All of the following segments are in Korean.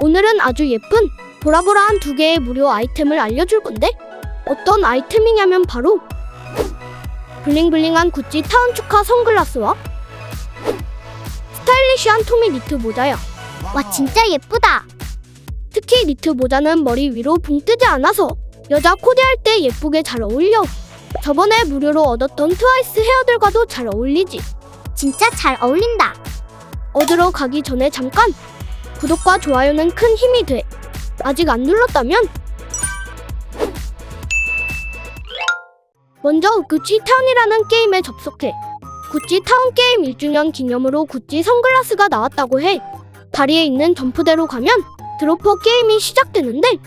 오늘은 아주 예쁜 보라보라한 두 개의 무료 아이템을 알려줄 건데 어떤 아이템이냐면 바로 블링블링한 구찌 타운 축하 선글라스와 스타일리시한 토미 니트 모자야. 와 진짜 예쁘다. 특히 니트 모자는 머리 위로 붕 뜨지 않아서 여자 코디할 때 예쁘게 잘 어울려. 저번에 무료로 얻었던 트와이스 헤어들과도 잘 어울리지. 진짜 잘 어울린다. 얻으러 가기 전에 잠깐 구독과 좋아요는 큰 힘이 돼. 아직 안 눌렀다면 먼저 구찌 타운이라는 게임에 접속해. 구찌 타운 게임 1주년 기념으로 구찌 선글라스가 나왔다고 해. 다리에 있는 점프대로 가면 드로퍼 게임이 시작되는데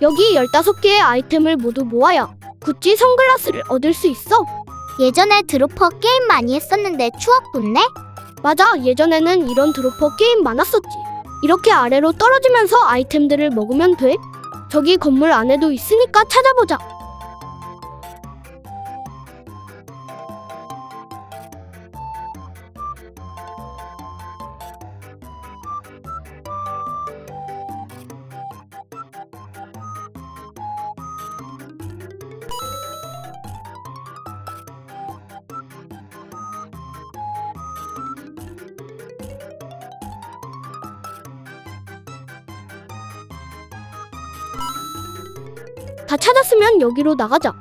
여기 15개의 아이템을 모두 모아야 구찌 선글라스를 얻을 수 있어. 예전에 드로퍼 게임 많이 했었는데 추억 돋네. 맞아, 예전에는 이런 드로퍼 게임 많았었지. 이렇게 아래로 떨어지면서 아이템들을 먹으면 돼. 저기 건물 안에도 있으니까 찾아보자. 다 찾았으면 여기로 나가자.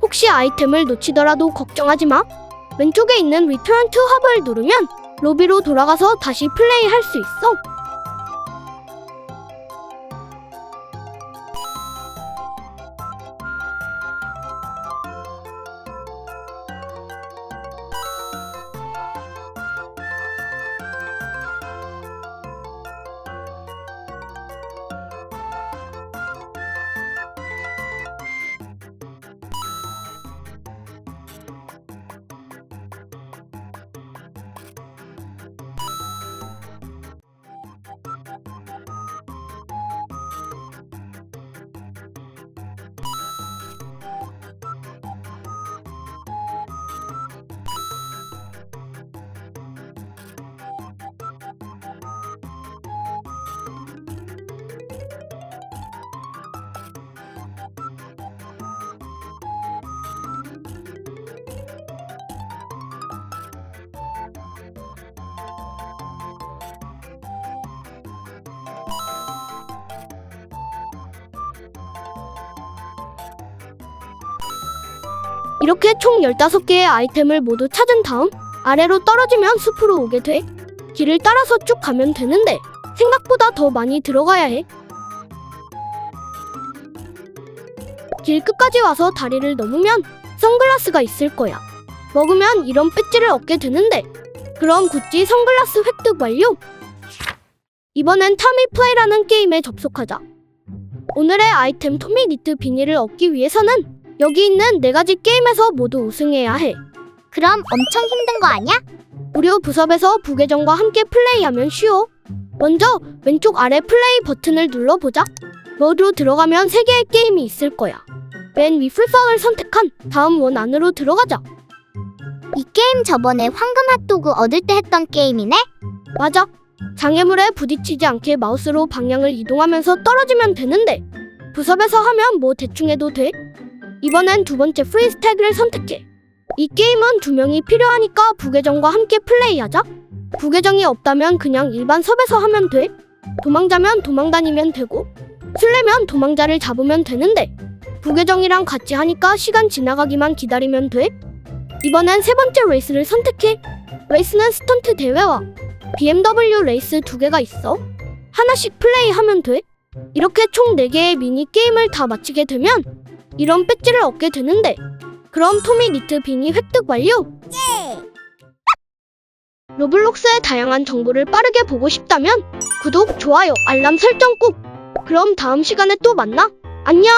혹시 아이템을 놓치더라도 걱정하지 마. 왼쪽에 있는 Return to Hub을 누르면 로비로 돌아가서 다시 플레이할 수 있어. 이렇게 총 15개의 아이템을 모두 찾은 다음 아래로 떨어지면 숲으로 오게 돼. 길을 따라서 쭉 가면 되는데 생각보다 더 많이 들어가야 해. 길 끝까지 와서 다리를 넘으면 선글라스가 있을 거야. 먹으면 이런 배지를 얻게 되는데 그럼 구찌 선글라스 획득 완료! 이번엔 타미 플레이라는 게임에 접속하자. 오늘의 아이템 토미 니트 비닐을 얻기 위해서는 여기 있는 네 가지 게임에서 모두 우승해야 해. 그럼 엄청 힘든 거 아니야? 무료 부섭에서 부계정과 함께 플레이하면 쉬워. 먼저 왼쪽 아래 플레이 버튼을 눌러보자. 모드로 들어가면 세 개의 게임이 있을 거야. 맨 위 풀파을 선택한 다음 원 안으로 들어가자. 이 게임 저번에 황금 핫도그 얻을 때 했던 게임이네. 맞아. 장애물에 부딪히지 않게 마우스로 방향을 이동하면서 떨어지면 되는데 부섭에서 하면 뭐 대충 해도 돼. 이번엔 두 번째 프리스태그를 선택해. 이 게임은 두 명이 필요하니까 부계정과 함께 플레이하자. 부계정이 없다면 그냥 일반 섭에서 하면 돼. 도망자면 도망다니면 되고 술래면 도망자를 잡으면 되는데 부계정이랑 같이 하니까 시간 지나가기만 기다리면 돼. 이번엔 세 번째 레이스를 선택해. 레이스는 스턴트 대회와 BMW 레이스 두 개가 있어. 하나씩 플레이하면 돼. 이렇게 총 4개의 미니 게임을 다 마치게 되면 이런 배지를 얻게 되는데 그럼 토미 니트 비니 획득 완료. 로블록스의 다양한 정보를 빠르게 보고 싶다면 구독, 좋아요, 알람 설정 꾹. 그럼 다음 시간에 또 만나. 안녕.